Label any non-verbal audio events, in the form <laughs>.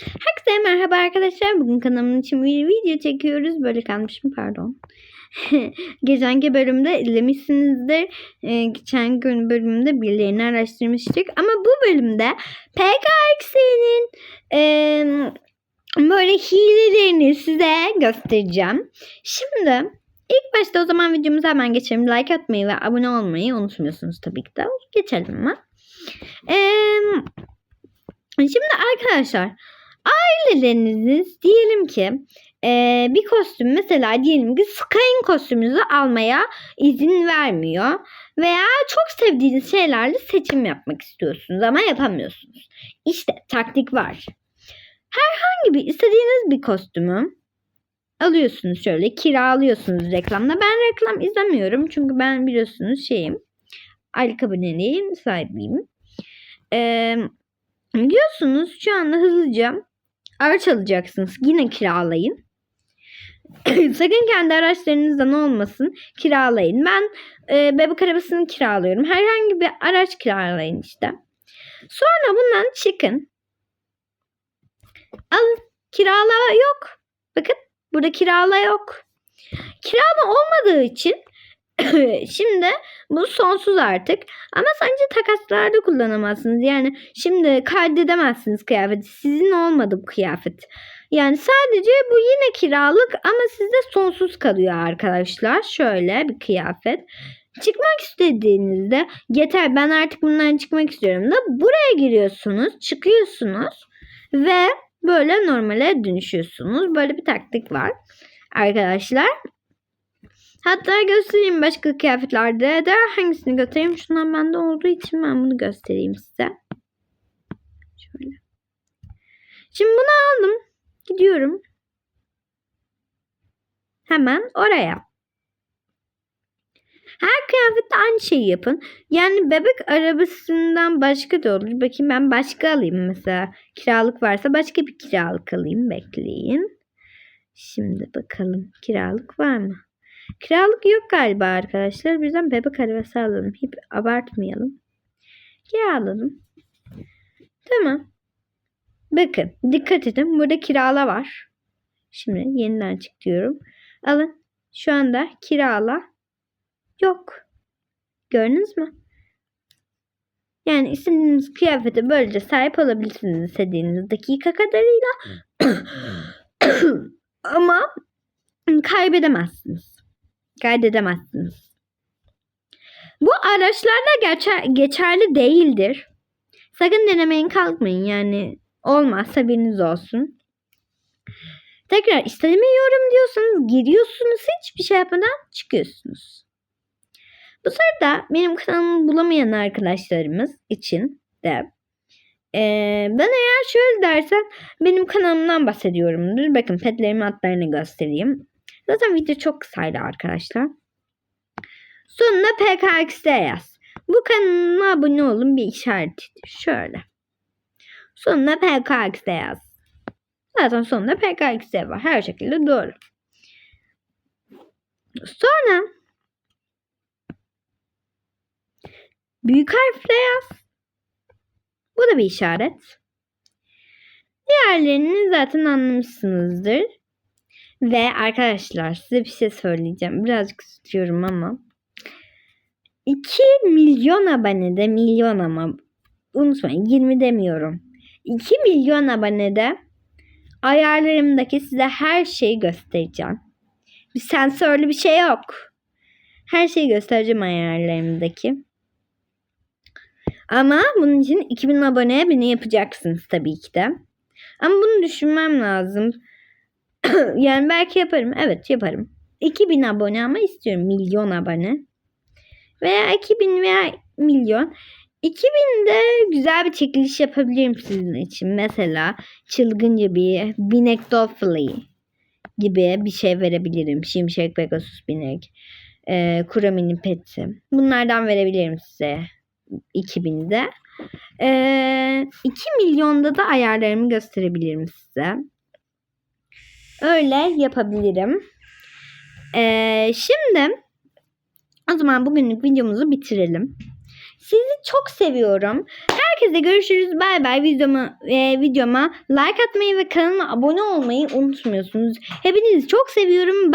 Herkese merhaba arkadaşlar. Bugün kanalımın için bir video çekiyoruz. Böyle kalmışım pardon. <laughs> Geçenki bölümde izlemişsinizdir. Ee, geçen gün bölümde birilerini araştırmıştık. Ama bu bölümde PKX'nin eee böyle hilelerini size göstereceğim. Şimdi ilk başta o zaman videomuza hemen geçelim. Like atmayı ve abone olmayı unutmuyorsunuz tabii ki de. Geçelim mi? Eee Şimdi arkadaşlar aileleriniz diyelim ki eee, bir kostüm mesela diyelim ki Sky'ın kostümünüzü almaya izin vermiyor veya çok sevdiğiniz şeylerle seçim yapmak istiyorsunuz ama yapamıyorsunuz. İşte taktik var. Herhangi bir istediğiniz bir kostümü alıyorsunuz şöyle kiralıyorsunuz reklamda. Ben reklam izlemiyorum çünkü ben biliyorsunuz şeyim aylık aboneliğin sahibiyim. Eee Biliyorsunuz şu anda hızlıca araç alacaksınız. Yine kiralayın. <clears throat> Sakın kendi araçlarınızdan olmasın. Kiralayın. Ben e, bebek arabasını kiralıyorum. Herhangi bir araç kiralayın işte. Sonra bundan çıkın. Alın. Kirala yok. Bakın burada kirala yok. Kirala olmadığı için <clears throat> şimdi bu sonsuz artık. Ama sadece takaslarda kullanamazsınız. Yani şimdi kaydedemezsiniz kıyafeti. Sizin olmadı bu kıyafet. Yani sadece bu yine kiralık ama sizde sonsuz kalıyor arkadaşlar. Şöyle bir kıyafet. Çıkmak istediğinizde yeter ben artık bundan çıkmak istiyorum da buraya giriyorsunuz, çıkıyorsunuz ve böyle normale dönüşüyorsunuz. Böyle bir taktik var arkadaşlar. Hatta göstereyim başka kıyafetlerde de hangisini göstereyim. Şundan bende olduğu için ben bunu göstereyim size. Şöyle. Şimdi bunu aldım. Gidiyorum. Hemen oraya. Her kıyafette aynı şeyi yapın. Yani bebek arabasından başka da olur. Bakayım ben başka alayım mesela. Kiralık varsa başka bir kiralık alayım. Bekleyin. Şimdi bakalım kiralık var mı? Kiralık yok galiba arkadaşlar. O yüzden bebek arabası alalım. Hiç abartmayalım. Kiralalım. Tamam. Bakın dikkat edin. Burada kirala var. Şimdi yeniden çık diyorum. Alın. Şu anda kirala yok. Gördünüz mü? Yani istediğiniz kıyafete böylece sahip olabilirsiniz istediğiniz dakika kadarıyla. <coughs> Ama kaybedemezsiniz kaydedemezsiniz. Bu araçlarda geçer, geçerli değildir. Sakın denemeyin kalkmayın yani olmaz haberiniz olsun. Tekrar istemiyorum diyorsanız giriyorsunuz hiçbir şey yapmadan çıkıyorsunuz. Bu sırada benim kanalımı bulamayan arkadaşlarımız için de ee, ben eğer şöyle dersen benim kanalımdan bahsediyorumdur. Bakın petlerimin adlarını göstereyim. Zaten video çok kısaydı arkadaşlar. Sonuna PKX'de yaz. Bu kanalıma abone olun bir işaretidir. Şöyle. Sonuna PKX'de yaz. Zaten sonunda PKX'de var. Her şekilde doğru. Sonra büyük harfle yaz. Bu da bir işaret. Diğerlerini zaten anlamışsınızdır. Ve arkadaşlar size bir şey söyleyeceğim. Birazcık istiyorum ama. 2 milyon abonede milyon ama unutmayın 20 demiyorum. 2 milyon abonede ayarlarımdaki size her şeyi göstereceğim. Bir sensörlü bir şey yok. Her şeyi göstereceğim ayarlarımdaki. Ama bunun için 2000 aboneye beni yapacaksınız tabii ki de. Ama bunu düşünmem lazım. <clears throat> yani belki yaparım. Evet yaparım. 2000 abone ama istiyorum. Milyon abone. Veya 2000 veya milyon. 2000'de güzel bir çekiliş yapabilirim sizin için. Mesela çılgınca bir binek Dolphy gibi bir şey verebilirim. Şimşek Pegasus binek. E, Kurami'nin peti. Bunlardan verebilirim size 2000'de. E, 2 milyonda da ayarlarımı gösterebilirim size. Öyle yapabilirim. Ee, şimdi o zaman bugünlük videomuzu bitirelim. Sizi çok seviyorum. Herkese görüşürüz. Bay bay. Videoma, e, videoma like atmayı ve kanalıma abone olmayı unutmuyorsunuz. Hepinizi çok seviyorum. Bye.